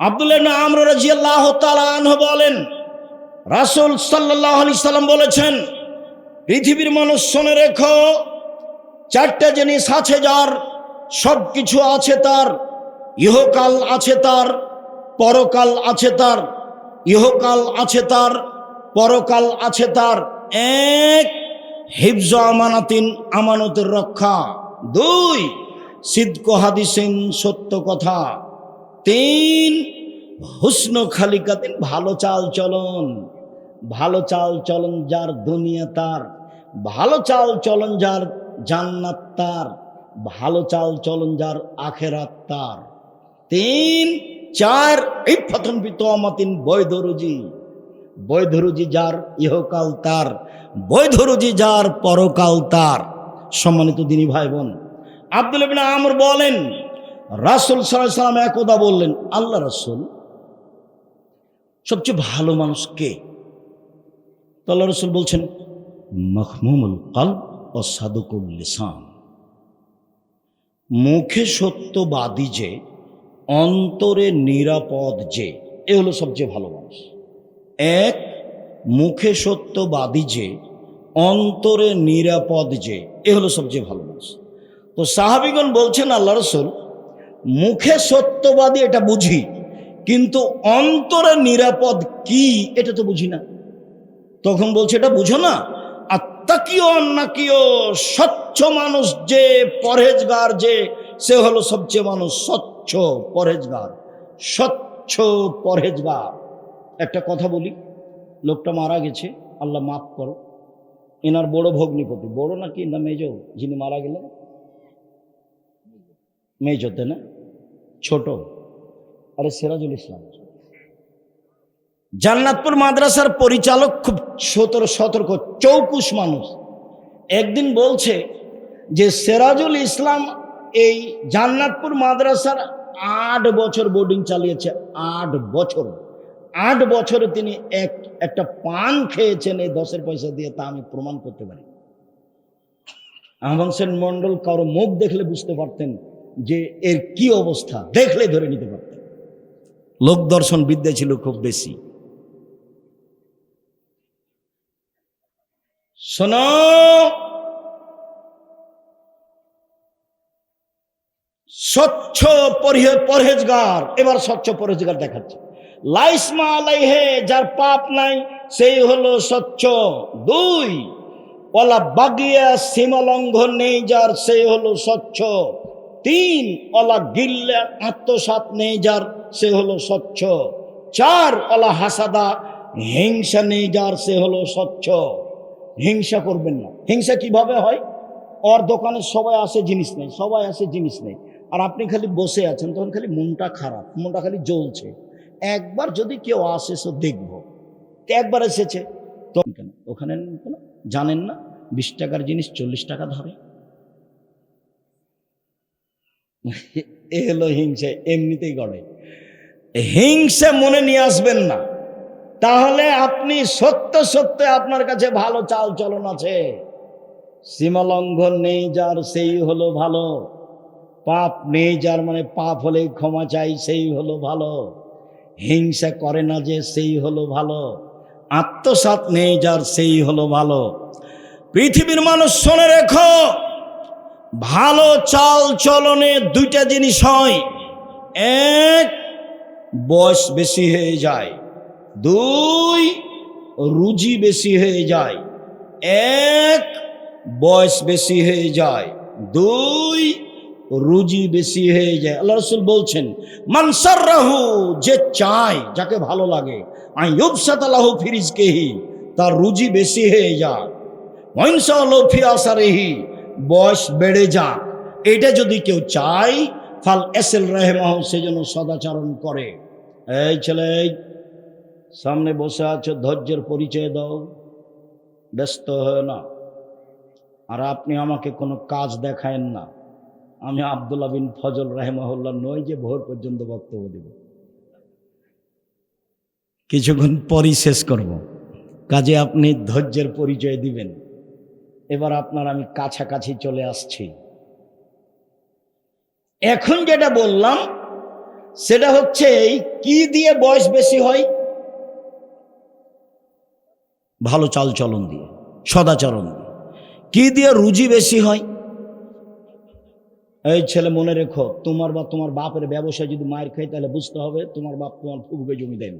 আব্দুল্লাহ আমর রাজিয়াল্লাহ তালাহ বলেন, রাসুল সাল্লাহ আলি সাল্লাম বলেছেন, পৃথিবীর মানুষ শোনে রেখো, চারটা জিনিস আছে যার সব কিছু আছে তার, ইহকাল আছে তার, পরকাল আছে তার, ইহকাল আছে তার, পরকাল আছে তার, এক, হিফজ আমানাতিন, আমানতের রক্ষা, দুই, সিদ্ক হাদিসিন সত্য কথা। তিন হুসন খালিকাতিন ভালো চাল চলন। ভালো চাল চলন যার দুনিয়া তার। ভালো চাল চলন যার জান্নাত তার। ভালো চাল চলন যার আখেরাত তার। তিন, চার এই প্রথম পিতমাতিন বৈধরুজি বৈধরুজি যার ইহকাল তার। বৈধরুজি যার পরকাল তার। সম্মানিত দিনী ভাই বোন, আব্দুল আমর বলেন রাসুল সাল্লাম একদা বললেন, আল্লাহ রাসুল, সবচেয়ে ভালো মানুষ কে? তো আল্লাহ রসুল বলছেন, মখমুমুল কাল ও সাদুকুল মুখে সত্যবাদী যে, অন্তরে নিরাপদ যে, এ হলো সবচেয়ে ভালো মানুষ। এক, মুখে সত্যবাদী যে, অন্তরে নিরাপদ যে, এ হলো সবচেয়ে ভালো মানুষ। তো সাহাবিগণ বলছেন, আল্লাহ রসুল মুখে সত্যবাদী এটা বুঝি, কিন্তু অন্তরে নিরাপদ কি এটা তো বুঝি না। তখন বলছে, এটা বুঝো না, আত্মাকিও অন্নাকিও স্বচ্ছ মানুষ যে পরহেজগার যে, সে হলো সবচেয়ে মানুষ স্বচ্ছ পরহেজগার স্বচ্ছ পরহেজগার। একটা কথা বলি, লোকটা মারা গেছে, আল্লাহ মাফ করো। এনার বড় ভগ্নিপতি, বড় নাকি না মেজ, যিনি মারা গেলেন? মেজতে না, ছোট। আরে সিরাজুল ইসলাম। জান্নাতপুর মাদ্রাসার পরিচালক খুব সতর, সতর্ক, চৌকুশ মানুষ। একদিন বলছে যে, সেরাজুল ইসলাম এই জান্নাতপুর মাদ্রাসার আট বছর বোর্ডিং চালিয়েছে, আট বছর। আট বছরে তিনি এক, একটা পান খেয়েছেন এই দশের পয়সা দিয়ে, তা আমি প্রমাণ করতে পারি। আহমান সেন মন্ডল কারও মুখ দেখলে বুঝতে পারতেন যে এর কি অবস্থা? দেখলে ধরে নিতে পারতেন। লোক দর্শন বিদ্যা ছিল খুব বেশি। শোনো, স্বচ্ছ পরহে- পরহেজগার, এবার স্বচ্ছ পরহেজগার দেখাচ্ছে। লাইসমা আলাইহে, যার পাপ নাই, সেই হলো স্বচ্ছ। দুই ওলা বাগিয়া সীমা লঙ্ঘন নেই, যার সেই হলো স্বচ্ছ। তিন অলা গিল্লা আত্মসাত নেই যার, সে হলো স্বচ্ছ। চার অলা হাসাদা, হিংসা নেই যার, সে হলো স্বচ্ছ। হিংসা করবেন না। হিংসা কীভাবে হয়? ওর দোকানে সবাই আসে জিনিস নেই, সবাই আসে জিনিস নেই। আর আপনি খালি বসে আছেন, তখন খালি মনটা খারাপ, মনটা খালি জ্বলছে। একবার যদি কেউ আসে, সো দেখব। একবার এসেছে? তো ওখানে জানেন না? বিশ টাকার জিনিস চল্লিশ টাকা ধরে। এ হলো হিংসা, এমনিতেই গড়ে। হিংসা মনে নিয়ে আসবেন না। তাহলে আপনি সত্য সত্য আপনার কাছে ভালো চাল চলন আছে। সীমালঙ্ঘন নেই যার, সেই হলো ভালো। পাপ নেই যার মানে পাপ হলেই ক্ষমা চাই, সেই হলো ভালো। হিংসা করে না যে, সেই হলো ভালো। আত্মসাত নেই যার, সেই হলো ভালো। পৃথিবীর মানুষ শোনে রেখো। ভালো চাল চলনে দুইটা জিনিস হয়। এক, বয়স বেশি হয়ে যায়। দুই, রুজি বেশি হয়ে যায়। এক, বয়স বেশি হয়ে যায়। দুই, রুজি বেশি হয়ে যায়। আল্লাহ রসুল বলছেন মানসার রাহু যে চায়, যাকে ভালো লাগে আইবসাত আল্লাহ ফিরিজ কেহি তার রুজি বেশি হয়ে যায়। মহিংসা লফি আসারেহি বয়স বেড়ে যাক। এটা যদি কেউ চায়, ফাল এসেল রেহমাহ সে যেন সদাচরণ করে। এই ছেলে, সামনে বসে আছো, ধৈর্যের পরিচয় দাও। ব্যস্ত হয় না। আর আপনি আমাকে কোনো কাজ দেখায়েন না। আমি আবদুল্লাহ বিন ফজল রাহেমাহুল্লাহ নই যে ভোর পর্যন্ত বক্তব্য দেব। কিছুক্ষণ পরই শেষ করব। কাজে আপনি ধৈর্যের পরিচয় দিবেন। এবার আপনার আমি কাছাকাছি চলে আসছি। এখন যেটা বললাম, সেটা হচ্ছে এই কি দিয়ে বয়স বেশি হয়? ভালো চাল চলন দিয়ে, সদাচরণ দিয়ে। কি দিয়ে রুজি বেশি হয়? এই ছেলে মনে রেখো, তোমার বা তোমার বাপের ব্যবসায় যদি মায়ের খাই, তাহলে বুঝতে হবে তোমার বাপ তোমার ফুবুকে জমি দেন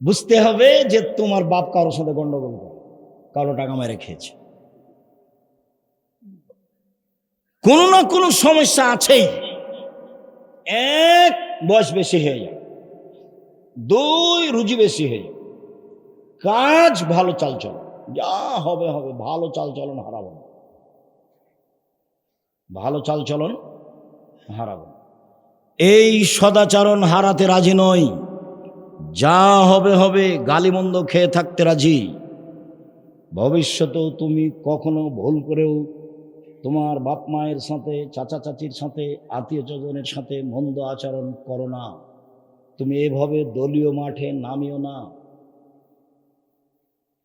বুঝতে হবে যে তোমার বাপ কারোর সাথে গন্ডগোল করে। কারও টাকা মেরে খেয়েছে কোনো না কোনো সমস্যা আছেই এক বয়স বেশি হয়ে যায়, দুই রুজি বেশি হয়ে যায় কাজ ভালো চাল চল যা হবে হবে, ভালো চালচলন হারাবো না। ভালো চালচলন হারাবো। এই সদাচরণ হারাতে রাজি নয় যা হবে হবে, গালিমন্দ খেয়ে থাকতে রাজি ভবিষ্যতেও তুমি কখনো ভুল করেও তোমার বাপ মায়ের সাথে, চাচা চাচির সাথে, আত্মীয় স্বজনের সাথে মন্দ আচরণ করো না। তুমি এভাবে দলীয় মাঠে নামিও না।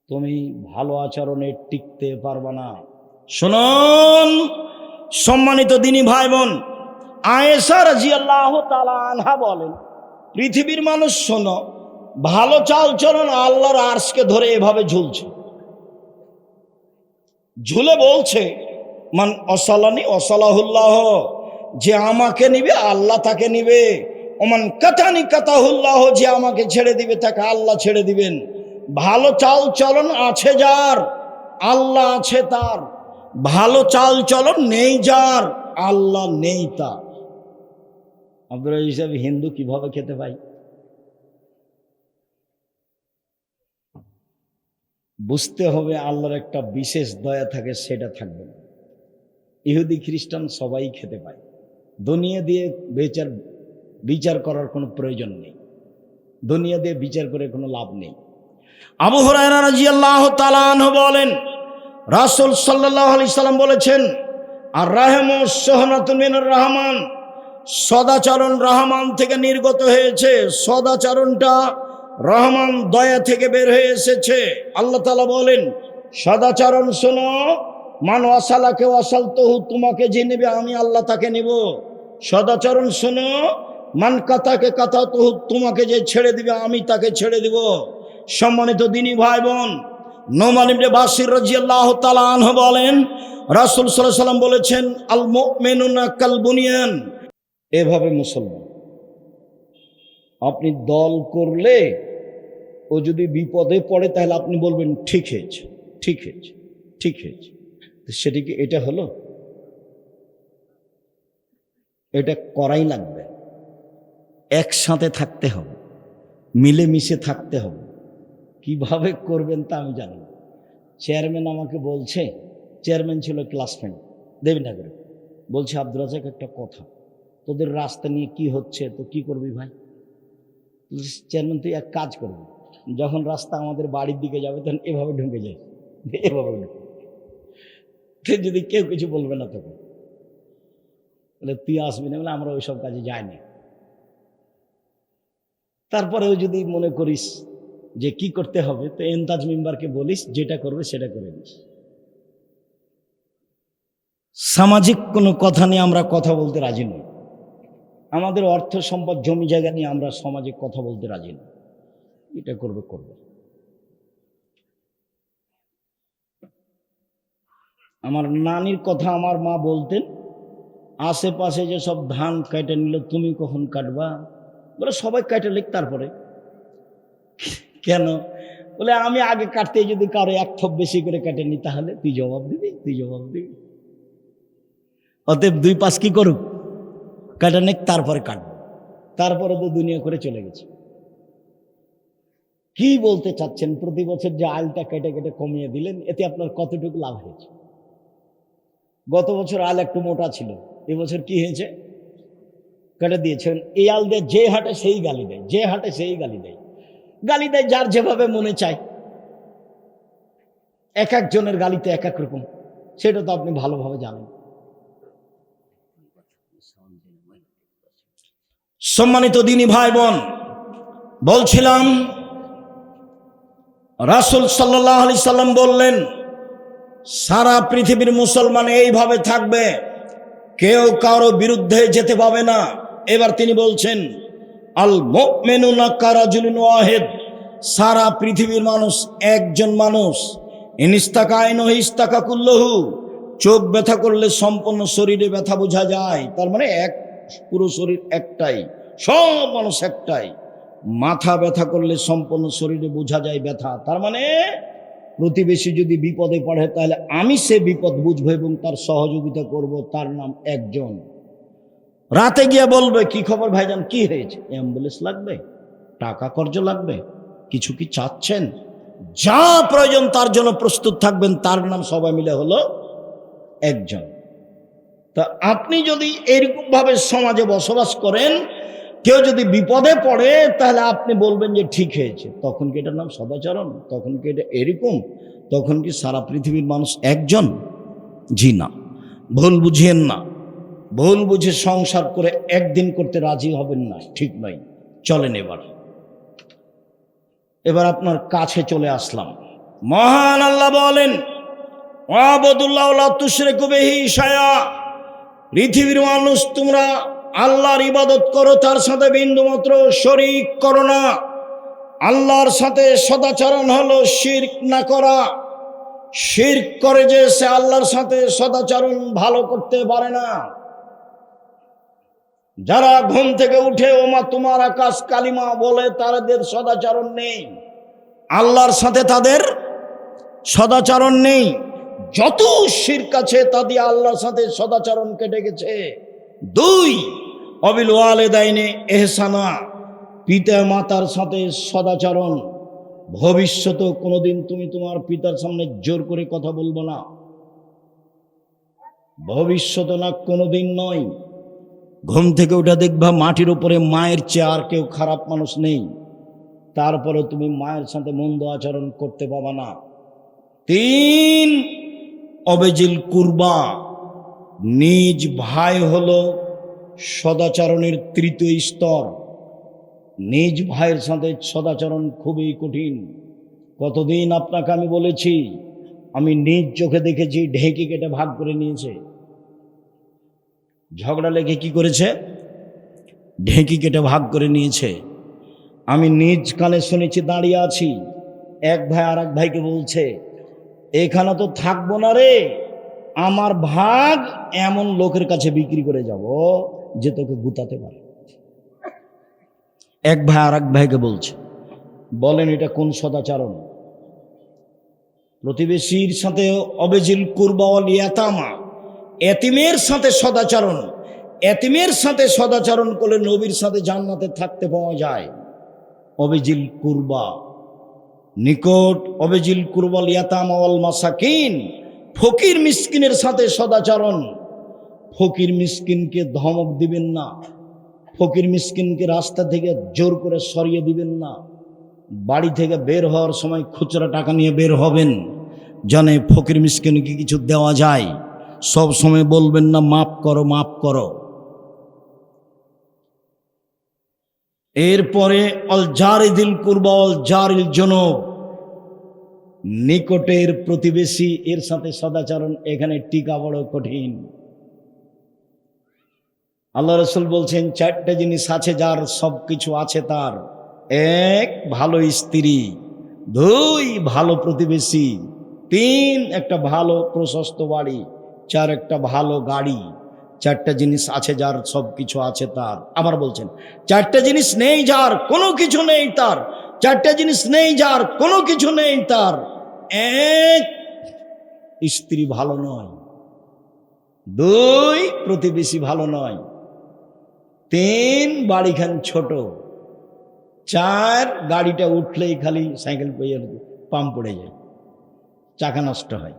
তুমি ভালো আচরণে টিকতে পারবা না। শুনুন, সম্মানিত দিনী ভাই বোন আয়েশা রাজিয়াল্লাহ তাআলা আনহা বলেন, পৃথিবীর মানুষ শোনো, ভালো চাল চলন আল্লাহর আর্শকে ধরে এভাবে ঝুলছে। ঝুলে বলছে, মান অসালানি অসালাহুল্লাহ, যে আমাকে নিবে, আল্লাহ তাকে নিবে। ওমান কাতানি কাতাহুল্লাহ, যে আমাকে ছেড়ে দিবে, তাকে আল্লাহ ছেড়ে দিবেন। ভালো চাল চলন আছে যার, আল্লাহ আছে তার। ভালো চাল চলন নেই যার, আল্লাহ নেই তার। আমরা হিসাবে হিন্দু কীভাবে খেতে পাই বুঝতে হবে আল্লাহর একটা বিশেষ দয়া থাকে, সেটা থাকবে ইহুদি, খ্রিস্টান সবাই খেতে পায়। দুনিয়া দিয়ে বিচার বিচার করার কোনো প্রয়োজন নেই। দুনিয়া দিয়ে বিচার করে কোনো লাভ নেই। আবু রাজিয়াল্লাহ তালান বলেন, রাসূল সাল্লাল্লাহু আলাইহি সাল্লাম বলেছেন আর রাহেম সোহনাতুল মিনুর রহমান। সদাচরণ রহমান থেকে নির্গত হয়েছে। সদাচরণটা রহমান দয়া থেকে বের হয়ে এসেছে। আল্লাহ তালা বলেন, সদাচরণ শোনো, মান অসালাকে অসাল তহু তোমাকে যে নেবে আমি আল্লাহ তাকে নেব। সদাচরণ শোনো, মান কাতাকে কাতা তহু তোমাকে যে ছেড়ে দিবে আমি তাকে ছেড়ে দিব। সম্মানিত দিনী ভাই বোন নোমান ইবনে বাসির রাজিয়াল্লাহু তাআলা আনহু বলেন, রাসূল সাল্লাল্লাহু সাল্লাম বলেছেন আল মুমিনুনা কাল বুনিয়ান এভাবে মুসলমান, আপনি দল করলে ও যদি বিপদে পড়ে, তাহলে আপনি বলবেন, ঠিক হয়েছে ঠিক হয়েছে ঠিক হয়েছে। সেটি কি এটা হলো, এটা করাই লাগবে। একসাথে থাকতে হবে, মিলেমিশে থাকতে হবে। কীভাবে করবেন তা আমি জানি চেয়ারম্যান আমাকে বলছে, চেয়ারম্যান ছিল ক্লাসমেট দেবীনগরে। বলছে, আব্দুল রাজাক একটা কথা। তোদের রাস্তা নিয়ে কি হচ্ছে? তো কি করবি ভাই? চেয়ারম্যান, তুই এক কাজ করবি। যখন রাস্তা আমাদের বাড়ির দিকে যাবে, তখন এভাবে ঢুকে যায়। এভাবে ঢুকে যদি কেউ কিছু বলবে না তোকে বলে তুই আসবি না, বলে আমরা ওইসব কাজে যাইনি। তারপরেও যদি মনে করিস যে কি করতে হবে, তো এন্তাজ মেম্বারকে বলিস, যেটা করবে সেটা করে নিস। সামাজিক কোনো কথা নিয়ে আমরা কথা বলতে রাজি নই। আমাদের অর্থ সম্পদ, জমি জায়গা নিয়ে আমরা সমাজে কথা বলতে রাজি নই। এটা করবে করবে আমার নানির কথা আমার মা বলতেন, আশেপাশে যে সব ধান কেটে নিল তুমি কখন কাটবা? বলে, সবাই কেটে লিখ তারপরে। কেন? বলে, আমি আগে কাটতে যদি কারও এক থপ বেশি করে কেটে নি, তাহলে তুই জবাব দিবি, তুই জবাব দিবি। অতএব দুই পাশ কি করুক? কাটা নেক তারপরে কাটবো। তারপরে তো দুনিয়া করে চলে গেছে। কি বলতে চাচ্ছেন? প্রতি বছর যে আলটা কেটে কেটে কমিয়ে দিলেন, এতে আপনার কতটুকু লাভ হয়েছে? গত বছর আল একটু মোটা ছিল, এবছর কি হয়েছে? কেটে দিয়েছেন। এই আল দিয়ে যে হাটে সেই গালি দেয়, যে হাটে সেই গালি দেয়। গালি দেয় যার যেভাবে মনে চায়। এক একজনের গালিতে এক এক রকম, সেটা তো আপনি ভালোভাবে জানেন। সম্মানিত দিনী ভাই বোন, বলছিলাম রাসুল সাল্লাহ আলি সাল্লাম বললেন, সারা পৃথিবীর মুসলমান এইভাবে থাকবে, কেউ কারও বিরুদ্ধে যেতে পাবে না। এবার তিনি বলছেন, আল মেনুনা ওয়াহেদ, সারা পৃথিবীর মানুষ একজন মানুষ, ইনিস্তাকা আইন ইস্তাকা কুল্লহু, চোখ ব্যথা করলে সম্পূর্ণ শরীরে ব্যথা বোঝা যায়। তার মানে এক পুরো শরীর একটাই, সব মানুষ একটাই। মাথা ব্যথা করলে সম্পূর্ণ শরীরে বোঝা যায় ব্যথা। তার মানে প্রতিবেশী যদি বিপদে পড়ে, তাহলে আমি সে বিপদ বুঝব এবং তার সহযোগিতা করব, তার নাম একজন। রাতে গিয়ে বলবে, কি খবর ভাইজান? কি হয়েছে? অ্যাম্বুলেন্স লাগবে, টাকা কর্জ লাগবে, কিছু কি চাচ্ছেন? যা প্রয়োজন তার জন্য প্রস্তুত থাকবেন, তার নাম সবাই মিলে হলো একজন। তা আপনি যদি এরকম ভাবে সমাজে বসবাস করেন কেউ যদি বিপদে পড়ে, তাহলে আপনি বলবেন যে ঠিক হয়েছে। তখন কি এটার নাম সদাচরণ? তখন কি এটা এরকম? তখন কি সারা পৃথিবীর মানুষ একজন? জি না। ভুল বুঝিয়েন না। ভুল বুঝে সংসার করে একদিন করতে রাজি হবেন না, ঠিক নয়। চলেন এবার। এবার আপনার কাছে চলে আসলাম। মহান আল্লাহ বলেন পৃথিবীর মানুষ তোমরা আল্লাহর ইবাদত করো, তার সাথে বিন্দুমাত্র শরিক করো না। আল্লাহর সাথে সদাচরণ হলো শির্ক না করা। শির্ক করে যে সে আল্লাহর সাথে সদাচরণ ভালো করতে পারে না। যারা ঘুম থেকে উঠে, ওমা, তোমার আকাশ কালিমা বলে, তাদের সদাচরণ নেই। আল্লাহর সাথে তাদের সদাচরণ নেই। যত শির্ক আছে, তা দিয়ে আল্লাহর সাথে সদাচরণ কেটে গেছে। দুই অবিল ওয়ালেদাইনে এহসানা, পিতা মাতার সাথে সদাচরণ। ভবিষ্যতে কোনোদিন তুমি তোমার পিতার সামনে জোর করে কথা বলব না। ভবিষ্যতে না কোনোদিন নয়। ঘুম থেকে ওটা দেখবা মাটির উপরে মায়ের চেয়ে আর কেউ খারাপ মানুষ নেই। তারপরে তুমি মায়ের সাথে মন্দ আচরণ করতে পাবা না। তিন, অবেজিল কুরবা। নিজ ভাই হলো সদাচরণের তৃতীয় স্তর। নিজ ভাইয়ের সাথে সদাচরণ খুবই কঠিন। কতদিন আপনাকে আমি বলেছি, আমি নিজ চোখে দেখেছি, ঢেকি কেটে ভাগ করে নিয়েছে। ঝগড়া লেগে কি করেছে? ঢেকি কেটে ভাগ করে নিয়েছে। আমি নিজ কানে শুনেছি, দাঁড়িয়ে আছি। এক ভাই আর এক ভাইকে বলছে, এখানে তো থাকব না রে, আমার ভাগ এমন লোকের কাছে বিক্রি করে যাব। যে তোকে গুতাতে পারে। এক ভাই আর এক ভাইকে বলছে, বলেন এটা কোন সদাচরণ? প্রতিবেশীর সাথে অবেজিল কুরবাওয়াল ইয়াতামা, এতিমের সাথে সদাচরণ, এতিমের সাথে সদাচরণ করলে নবীর সাথে জান্নাতে থাকতে পাওয়া যায়। অবেজিল কুরবা, নিকট অবেজিল কুরবাল ইয়াতামাওয়াল মাসাকিন, ফকির মিসকিনের সাথে সদাচরণ। ফকির মিসকিনকে ধমক দিবেন না। ফকির মিসকিনকে রাস্তা থেকে জোর করে সরিয়ে দিবেন না। বাড়ি থেকে বের হওয়ার সময় খুচরা টাকা নিয়ে বের হবেন। জানে ফকির মিসকিনকে কিছু দেওয়া যায়। সব সময় বলবেন না মাপ করো, মাফ করো। এরপরে অল জারিদিল কুরবা, অল জারিল জনব। নিকটের প্রতিবেশী এর সাথে সদাচরণ, এখানে টিকা বড় কঠিন। আল্লাহ রসুল বলছেন, চারটে জিনিস আছে যার সব কিছু আছে তার। এক, ভালো স্ত্রী। দুই, ভালো প্রতিবেশী। তিন, একটা ভালো প্রশস্ত বাড়ি। চার, একটা ভালো গাড়ি। চারটা জিনিস আছে যার সব কিছু আছে তার। আবার বলছেন, চারটা জিনিস নেই যার কোনো কিছু নেই তার। চারটা জিনিস নেই যার কোনো কিছু নেই তার। এক, স্ত্রী ভালো নয়। দুই, প্রতিবেশী ভালো নয়। তিন বাড়িখান ছোট। চার গাড়িটা উঠলেই খালি সাইকেল পেয়ে পাম্প পড়ে যায়। চাকা নষ্ট হয়।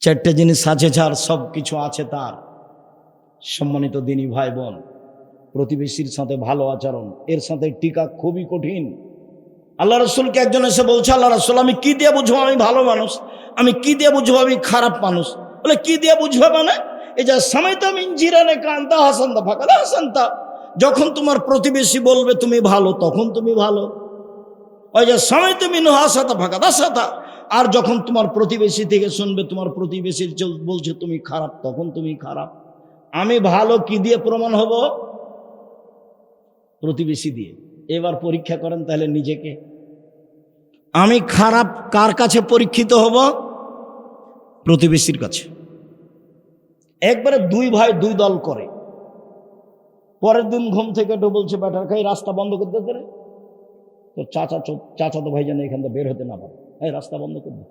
চারটে জিনিস আছে যার সব কিছু আছে তার। সম্মানিত দিনী ভাই বোন প্রতিবেশীর সাথে ভালো আচরণ, এর সাথে টিকা খুবই কঠিন। আল্লাহ রসুলকে একজন এসে বলছে, আল্লাহ রসুল, আমি কি দিয়ে বুঝব? আমি ভালো মানুষ। আমি কি দিয়ে বুঝব? আমি খারাপ মানুষ। বলে, কি দিয়ে বুঝবে মানে? এই যে সময় তো আমি জিরানে কান্তা হাসান্তা ফাঁকা হাসান্তা। যখন তোমার প্রতিবেশী বলবে তুমি ভালো, তখন তুমি ভালো। যে সময় তুমি হাসাতা ফাঁকা দাসাতা আর যখন তোমার প্রতিবেশী থেকে শুনবে, তোমার প্রতিবেশী চল- বলছে, তুমি খারাপ, তখন তুমি খারাপ। আমি ভালো কি দিয়ে প্রমাণ হব? প্রতিবেশী দিয়ে। এবার পরীক্ষা করেন তাহলে নিজেকে। আমি খারাপ কার কাছে পরীক্ষিত হব? প্রতিবেশীর কাছে। একবারে দুই ভাই, দুই দল করে। পরের দিন ঘুম থেকে একটু বলছে, ব্যাটার খাই রাস্তা বন্ধ করতে পারে তো চাচা চাচা তো ভাই যেন এখান থেকে বের হতে না পারে। এই রাস্তা বন্ধ করবে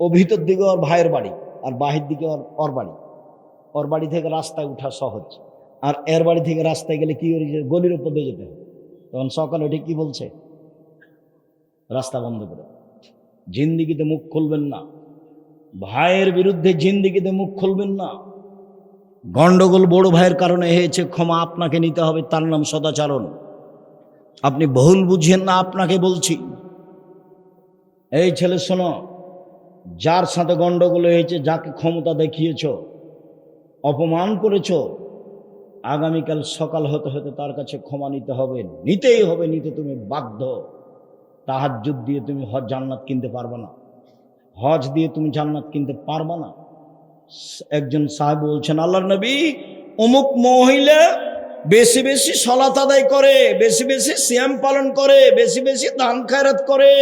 ও ভিতর দিকে ওর ভাইয়ের বাড়ি আর বাহির দিকে ওর ওর বাড়ি। ওর বাড়ি থেকে রাস্তায় উঠা সহজ। আর এর বাড়ি থেকে রাস্তায় গেলে কি গলির উপর দিয়ে যেতে হবে তখন সকালে উঠে কি বলছে? রাস্তা বন্ধ করে জিন্দিগিতে মুখ খুলবেন না। ভাইয়ের বিরুদ্ধে জিন্দিগিতে মুখ খুলবেন না। গন্ডগোল বড় ভাইয়ের কারণে হয়েছে, ক্ষমা আপনাকে নিতে হবে, তার নাম সদাচারণ। আপনি বহুল বুঝেন না, আপনাকে বলছি। এই ছেলে শোনো, যার সাথে গন্ডগোল হয়েছে, যাকে ক্ষমতা দেখিয়েছ, অপমান করেছ, আগামীকাল সকাল হতে হতে তার কাছে ক্ষমা নিতে হবে, নিতেই হবে, নিতে তুমি বাধ্য। তাহাজ্জুদ দিয়ে তুমি হজ জান্নাত কিনতে পারবে না। হজ দিয়ে তুমি জান্নাত কিনতে পারবে না। একজন সাহেব বলছেন, আল্লাহর নবী, অমুক মহিলা বেশি বেশি সলাত আদায় করে, বেশি বেশি সিয়াম পালন করে, বেশি বেশি দান খায়রাত করে।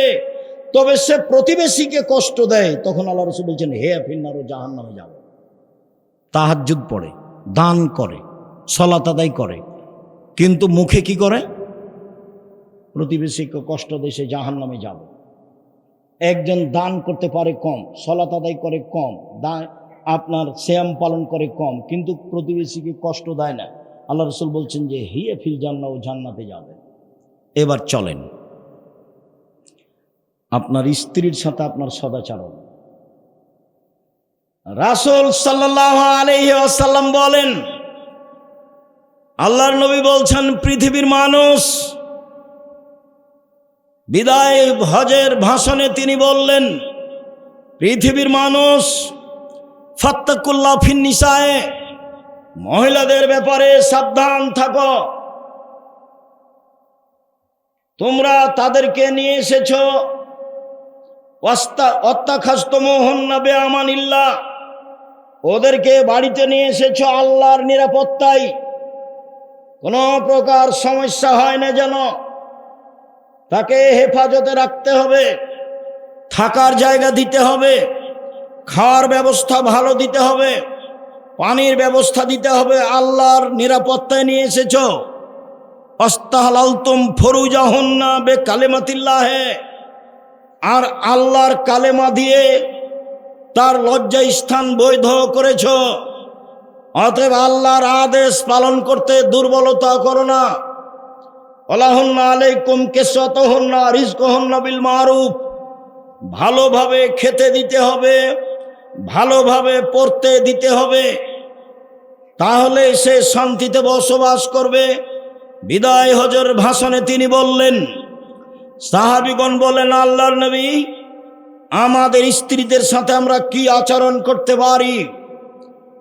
তবে সে প্রতিবেশীকে কষ্ট দেয়। তখন আল্লাহ রসুল বলছেন, হে ফিন্নার ও জাহান নামে যাবে তাহাজ্জুদ পড়ে, দান করে, সলাত আদায় করে। কিন্তু মুখে কি করে? প্রতিবেশীকে কষ্ট দেয়, সে জাহান নামে যাবে। একজন দান করতে পারে কম সলাত আদায় করে কম দান আপনার শ্যাম পালন করে কম, কিন্তু প্রতিবেশীকে কষ্ট দেয় না। আল্লাহ রসুল বলছেন যে, হিয়ে ফিল জান্না ও জান্নাতে যাবে। এবার চলেন। আপনার স্ত্রীর সাথে আপনার সদাচরণ। রাসুল আলহিহাসাল্লাম বলেন, আল্লাহর নবী বলছেন, পৃথিবীর মানুষ বিদায় হজের ভাষণে তিনি বললেন, পৃথিবীর মানুষ ফত্তাকুল্লাহ ফিন্নিসায় মহিলাদের ব্যাপারে সাবধান থাকো। তোমরা তাদেরকে নিয়ে এসেছ অত্যাখাস্তমোহন্নবে আমানিল্লা ওদেরকে বাড়িতে নিয়ে এসেছ আল্লাহর নিরাপত্তায়। কোনো প্রকার সমস্যা হয় না যেন। তাকে হেফাজতে রাখতে হবে, থাকার জায়গা দিতে হবে, খাওয়ার ব্যবস্থা ভালো দিতে হবে, পানির ব্যবস্থা দিতে হবে, আল্লাহর নিরাপত্তায় নিয়ে এসেছ। অস্তাহলালতুম ফরুজাহন্না বে কালেমাতিল্লাহে আর আল্লাহর কালেমা দিয়ে তার লজ্জা স্থান বৈধ করেছ। অতএব আল্লাহর আদেশ পালন করতে দুর্বলতা করো না। ভালোভাবে খেতে দিতে হবে, ভালোভাবে পড়তে দিতে হবে, তাহলে সে শান্তিতে বসবাস করবে। বিদায় হজর ভাষণে তিনি বললেন, সাহাবিগণ বলেন আল্লাহর নবী, আমাদের স্ত্রীদের সাথে আমরা কি আচরণ করতে পারি?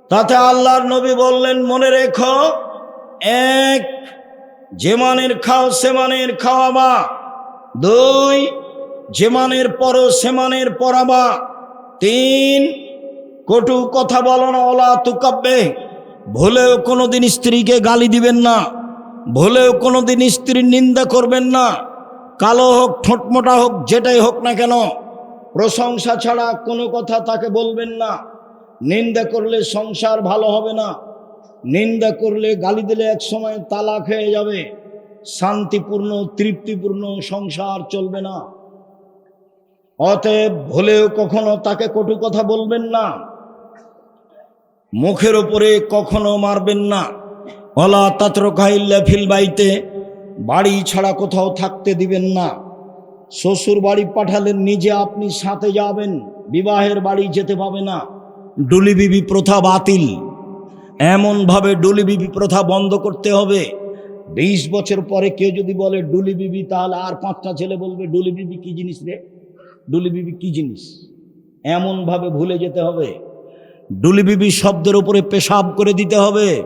তাতে আল্লাহর নবী বললেন, মনে রেখো, এক যে মানের খাও, সে মানের খাওয়াবা। দুই, যে মানের পরো, সে মানের পরাবা। তিন, কটু কথা বলো না, ওলা তুকাব্বে। ভুলেও কোনোদিন স্ত্রীকে গালি দিবেন না। ভুলেও কোনোদিন স্ত্রীর নিন্দা করবেন না। কালো হোক, ঠোঁটমোটা হোক, যেটাই হোক না কেন, প্রশংসা ছাড়া কোনো কথা তাকে বলবেন না। নিন্দা করলে সংসার ভালো হবে না। নিন্দা করলে গালি দিলে এক সময় তালা খেয়ে যাবে। শান্তিপূর্ণ, তৃপ্তিপূর্ণ সংসার চলবে না। অতএব ভুলেও কখনো তাকে কটু কথা বলবেন না। মুখের ওপরে কখনো মারবেন না। অলা তাত্র খাইল্লা ফিল বাইতে, বাড়ি ছাড়া কোথাও থাকতে দিবেন না। শ্বশুর বাড়ি পাঠালেন নিজে আপনি সাথে যাবেন, বিবাহের বাড়ি যেতে পাবে না। ডুলি বিবি প্রথা বাতিল। এমনভাবে ডুলি বিবি প্রথা বন্ধ করতে হবে। বিশ বছর পরে কেউ যদি বলে, ডুলি বিবি, তাহলে আর পাঁচটা ছেলে বলবে, ডুলি বিবি কি জিনিস রে? ডুলি বিবি কি জিনিস? এমনভাবে ভুলে যেতে হবে। ডুলি বিবি শব্দের উপরে পেশাব করে দিতে হবে।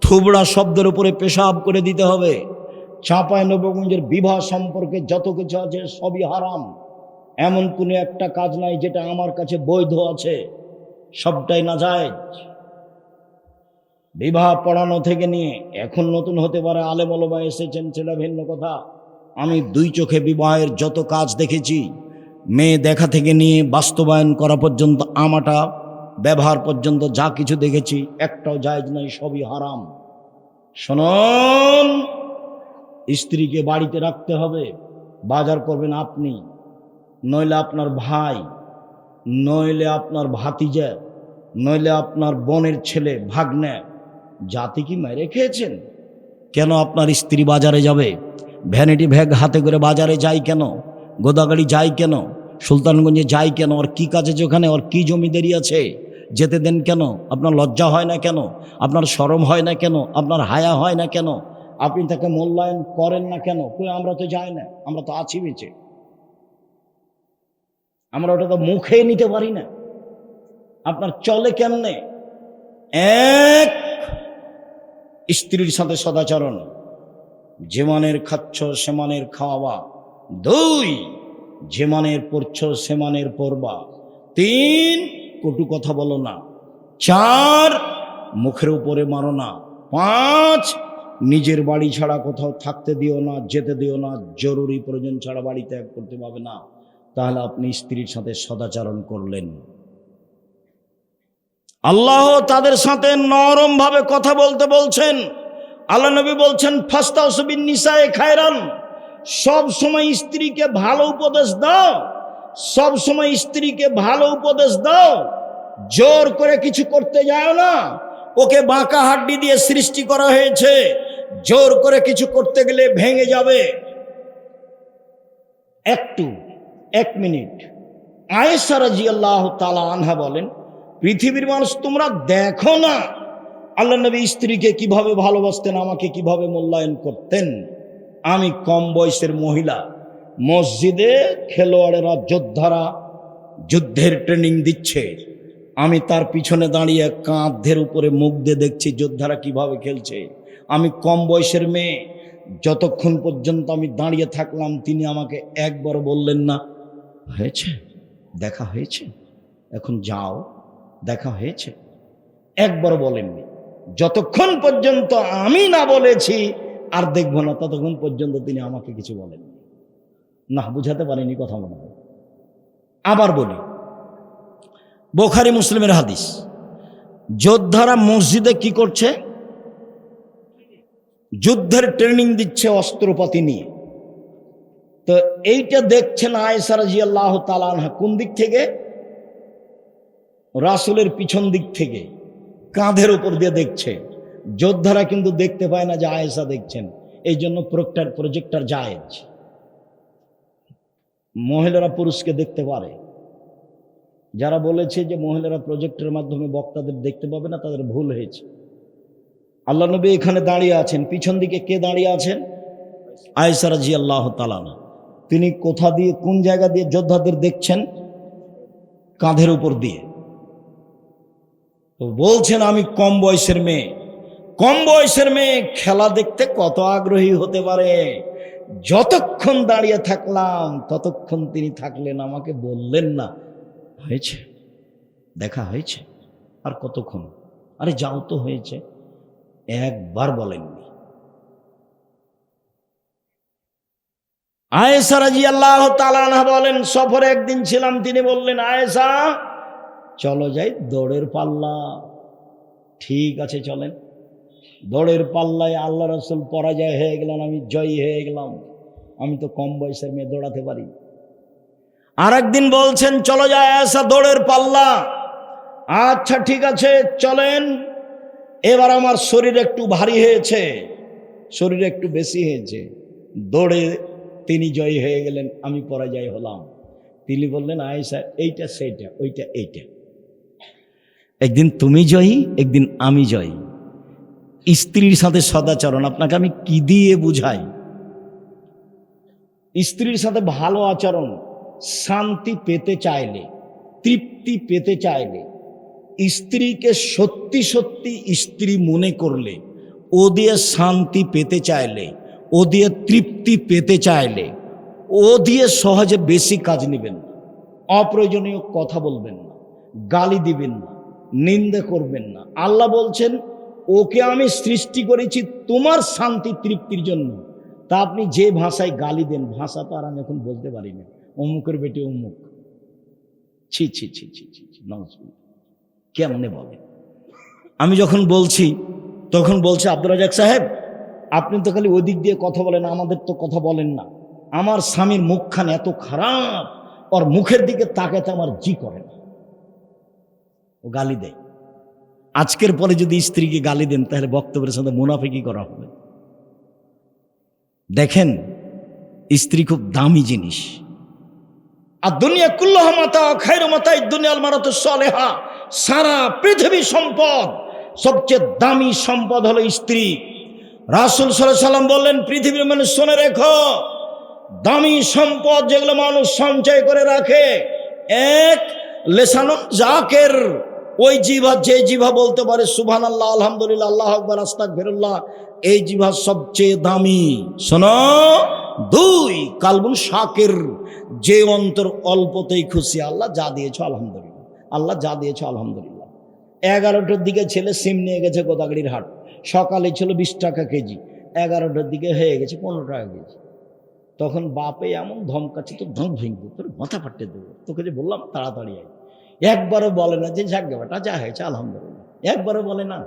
থুবড়া শব্দের উপরে পেশাব করে দিতে হবে। চাঁপায় নবগঞ্জের বিবাহ সম্পর্কে যত কিছু আছে সবই হারাম। এমন কোনো একটা কাজ নাই যেটা আমার কাছে বৈধ আছে। সবটাই না যায় বিবাহ পড়ানো থেকে নিয়ে এখন নতুন হতে পারে আলেম ওলমা এসেছেন সেটা ভিন্ন কথা। আমি দুই চোখে বিবাহের যত কাজ দেখেছি, মেয়ে দেখা থেকে নিয়ে বাস্তবায়ন করা পর্যন্ত আমাটা, ব্যবহার পর্যন্ত যা কিছু দেখেছি, একটাও জায়জ নাই সবই হারাম। শোনন, স্ত্রীকে বাড়িতে রাখতে হবে, বাজার করবেন আপনি, নইলে আপনার ভাই, নইলে আপনার ভাতিজা, নইলে আপনার বোনের ছেলে, ভাগ্নে জাতি কি মেরে খেয়েছেন? কেন আপনার স্ত্রী বাজারে যাবে? ভ্যানিটি ব্যাগ হাতে করে বাজারে যায় কেন? গোদাগাড়ি যায় কেন? সুলতানগঞ্জে যায় কেন? ওর কি কাজে যেখানে ওর কি জমিদারি আছে? যেতে দেন কেন? আপনার লজ্জা হয় না কেন? আপনার শরম হয় না কেন? আপনার হায়া হয় না কেন? আপনি তাকে মূল্যায়ন করেন না কেন? কই, আমরা তো যাই না, আমরা তো আছি বেঁচে। আমরা ওটা তো মুখে নিতে পারি না। আপনার চলে কেমনে? এক স্ত্রীর সাথে সদাচরণ। যে মানের খাচ্ছ সে মানের খাওয়াবা। দুই যে মানের পড়ছ সে মানের পড়বা তিন, কটু কথা বলো না। চার, মুখের উপরে মারো না। পাঁচ, নিজের বাড়ি ছাড়া কোথাও থাকতে দিও না, যেতে দিও না, জরুরি প্রয়োজন ছাড়া বাড়ি ত্যাগ করতে পারবে না। তাহলে আপনি স্ত্রীর সাথে সদাচরণ করলেন। আল্লাহ তাদের সাথে নরম ভাবে কথা বলতে বলছেন। আল্লাহ নবী বলছেন ফাস্তাউসবিন নিসায়ে খায়রান। সব সময় স্ত্রীকে ভালো উপদেশ দাও। সব সময় স্ত্রীকে ভালো উপদেশ দাও। জোর করে কিছু করতে যায় না। ওকে বাঁকা হাড্ডি দিয়ে সৃষ্টি করা হয়েছে। জোর করে কিছু করতে গেলে ভেঙে যাবে। একটু, এক মিনিট। আয়েশা রাজি আল্লাহ তালা আনহা বলেন পৃথিবীর মানুষ, তোমরা দেখো না। আল্লাহ নবী স্ত্রীকে কীভাবে ভালোবাসতেন, আমাকে কীভাবে মূল্যায়ন করতেন। আমি কম বয়সের মহিলা। মসজিদে খেলোয়াড়েরা, যোদ্ধারা যুদ্ধের ট্রেনিং দিচ্ছে। আমি তার পিছনে দাঁড়িয়ে কাঁধের উপরে মুখ দিয়ে দেখছি, যোদ্ধারা কীভাবে খেলছে। আমি কম বয়সের মেয়ে। যতক্ষণ পর্যন্ত আমি দাঁড়িয়ে থাকলাম, তিনি আমাকে একবার বললেন না, হয়েছে? দেখা হয়েছে? এখন যাও। দেখা হয়েছে। একবার বলেননি। যতক্ষণ পর্যন্ত আমি না বলেছি, আর দেখব না, ততক্ষণ পর্যন্ত তিনি আমাকে কিছু বলেননি। না, বুঝাতে পারেনি কথা মনে হয়। আবার বলি, বোখারি মুসলিমের হাদিস, যোদ্ধারা মসজিদে কি করছে? যুদ্ধের ট্রেনিং দিচ্ছে অস্ত্রপাতি নিয়ে। তো এইটা দেখছেন আয়েসা রাজি আল্লাহ তালানহা কোন দিক থেকে? রাসুলের পিছন দিক থেকে কাঁধের উপর দিয়ে দেখছে। যোদ্ধারা কিন্তু দেখতে পায় না যে আয়েসা দেখছেন। এই জন্য প্রোক্টার, প্রজেক্টার জায়েজ। মহিলারা পুরুষকে দেখতে পারে। যারা বলেছে যে মহিলারা প্রজেক্টের মাধ্যমে বক্তাদের দেখতে পাবে না, তাদের ভুল হয়েছে। আল্লাহ নবী এখানে দাঁড়িয়ে আছেন। পিছন দিকে কে দাঁড়িয়ে আছেন? আয়েসারা জি আল্লাহ তালানা তিনি কোথা দিয়ে, কোন জায়গা দিয়ে যোদ্ধাদের দেখছেন? কাঁধের উপর দিয়ে। বলছেন, আমি কম বয়সের মেয়ে। কম বয়সের মেয়ে খেলা দেখতে কত আগ্রহী হতে পারে। যতক্ষণ দাঁড়িয়ে থাকলাম, ততক্ষণ তিনি থাকলেন। আমাকে বললেন না, হয়েছে, দেখা হয়েছে, আর কতক্ষণ? আরে, যাও তো, হয়েছে। একবার বলেননি। আয়েসা রাজি আল্লাহ তালানা বলেন, সফরে একদিন ছিলাম। তিনি বললেন আয়েসা চলো যাই দৌড়ের পাল্লা। ঠিক আছে, চলেন। দৌড়ের পাল্লায় আল্লাহ রসুল পরাজয় হয়ে গেলেন, আমি জয়ী হয়ে গেলাম। আমি তো কম বয়সের মেয়ে দৌড়াতে পারি। আর একদিন বলছেন, চলো যায় আয়েসা দৌড়ের পাল্লা। আচ্ছা ঠিক আছে, চলেন। এবার আমার শরীর একটু ভারী হয়েছে। শরীর একটু বেশি হয়েছে। দৌড়ে তিনি জয়ী হয়ে গেলেন, আমি পরাজয় হলাম। তিনি বললেন, আয়েশা, এইটা সেইটা, ওইটা এইটা। একদিন তুমি জয়ী, একদিন আমি জয়ী। স্ত্রীর সাথে সদাচরণ, আপনাকে আমি কি দিয়ে বুঝাই? স্ত্রীর সাথে ভালো আচরণ, শান্তি পেতে চাইলে, তৃপ্তি পেতে চাইলে, স্ত্রীকে সত্যি সত্যি স্ত্রী মনে করলে, ও দিয়ে শান্তি পেতে চাইলে, ও দিয়ে তৃপ্তি পেতে চাইলে, ও দিয়ে সহজে বেশি কাজ নেবেন অপ্রয়োজনীয় কথা বলবেন না, গালি দিবেন না নিন্দে করবেন না। আল্লাহ বলছেন, ওকে আমি সৃষ্টি করেছি তোমার শান্তি তৃপ্তির জন্য। তা আপনি যে ভাষায় গালি দেন, ভাষা তো আর আমি এখন বলতে পারি না। অমুকের বেটে অমুক। ছি ছি ছি ছি ছি ছি। কেমনে বলে আমি যখন বলছি, তখন বলছে আব্দুল রাজাক সাহেব, আপনি তো খালি ওদিক দিয়ে কথা বলেন, আমাদের তো কথা বলেন না। আমার স্বামীর মুখখান এত খারাপ, ওর মুখের দিকে তাকাতে আমার জি করে না। ও গালি দেয়। আজকের পরে যদি স্ত্রীকে গালি দেন, তাহলে বক্তব্যের সাথে মুনাফিকি করা হবে। দেখেন, স্ত্রী খুব দামি জিনিস। আর দুনিয়া কুল্লাহ মাতা খাইর মাতা দুনিয়াল মারাত সলেহা। সারা পৃথিবী সম্পদ, সবচেয়ে দামি সম্পদ হলো স্ত্রী। রাসুল সাল্লাম বললেন, পৃথিবীর মানুষ শুনে রেখো, দামি সম্পদ যেগুলো মানুষ সঞ্চয় করে রাখে, এক লেসানুন জাকের ওই জিভা যে জিভা বলতে পারে সুবহান আল্লাহ আলহামদুলিল্লাহ, আল্লাহ আকবর আস্তাক ফেরুল্লাহ এই জিভা সবচেয়ে দামি। শোনো, দুই কালবুন শাকের, যে অন্তর অল্পতেই খুশি, আল্লাহ যা দিয়েছ, আলহামদুলিল্লাহ। আল্লাহ যা দিয়েছ, আলহামদুলিল্লাহ। এগারোটার দিকে ছেলে সিম নিয়ে গেছে গোদাগাড়ির হাট। সকালে ছিল বিশ টাকা কেজি। এগারোটার দিকে হয়ে গেছে পনেরো টাকা কেজি। তখন বাপে এমন ধমকাচ্ছে তো ধম ভেঙে তোর মাথা ফাটতে দেবো। তোকে যে বললাম, তাড়াতাড়ি আয়। একবারও বলে না যে যাক বেটা যা হয়েছে, আলহামদুলিল্লাহ। একবারও বলে না।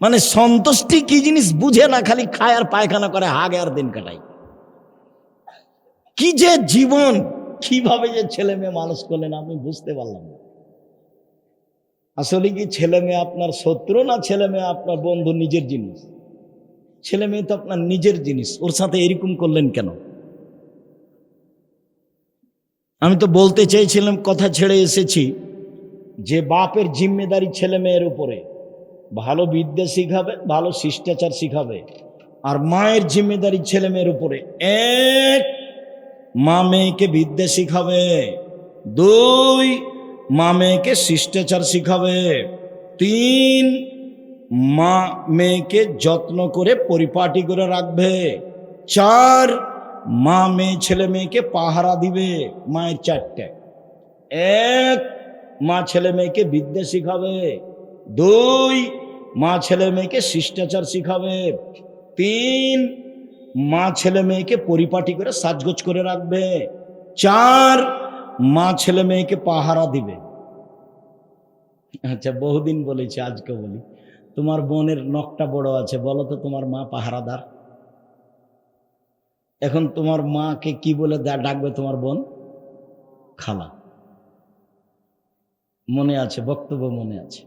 মানে সন্তুষ্টি কি জিনিস বুঝে না, খালি খায় আর পায়খানা করে, হাগে আর দিন কাটায়। কি যে জীবন, কীভাবে যে ছেলে মেয়ে মানুষ করলেন আমি বুঝতে পারলাম না। আসলে কি ছেলে মেয়ে আপনার শত্রু না ছেলে মেয়ে আপনার বন্ধু নিজের জিনিস? ছেলে মেয়ে তো আপনার নিজের জিনিস, ওর সাথে এরকম করলেন কেন? আমি তো বলতে চেয়েছিলাম, কথা ছেড়ে এসেছি যে বাপের জিম্মেদারি ছেলে মেয়ের উপরে। ভালো বিদ্যা শিখাবে, ভালো শিষ্টাচার শিখাবে। আর মায়ের জিম্মেদারি ছেলে মেয়ের উপরে। এক, মা মেয়েকে বিদ্যা শিখাবে। দুই, মা মেয়েকে শিষ্টাচার শিখাবে। তিন, মা মেয়েকে যত্ন করে পরিপাটি করে রাখবে। চার মা মেয়ে, ছেলে মেয়েকে পাহারা দিবে মায়ের চারটে। এক, মা ছেলে মেয়েকে বিদ্যা শিখাবে। দুই, মা ছেলে মেয়েকে শিষ্টাচার শিখাবে। তিন, মা ছেলে মেয়েকে পরিপাটি করে সাজগোজ করে রাখবে। চার, মা ছেলে মেয়েকে পাহারা দিবে। আচ্ছা বহুদিন বলেছি, আজকে বলি। তোমার বোনের নখটা বড় আছে, বলো তো তোমার মা পাহারাদার। এখন তোমার মাকে কি বলে ডাকবে তোমার বোন? খালা। মনে আছে বক্তব্য মনে আছে।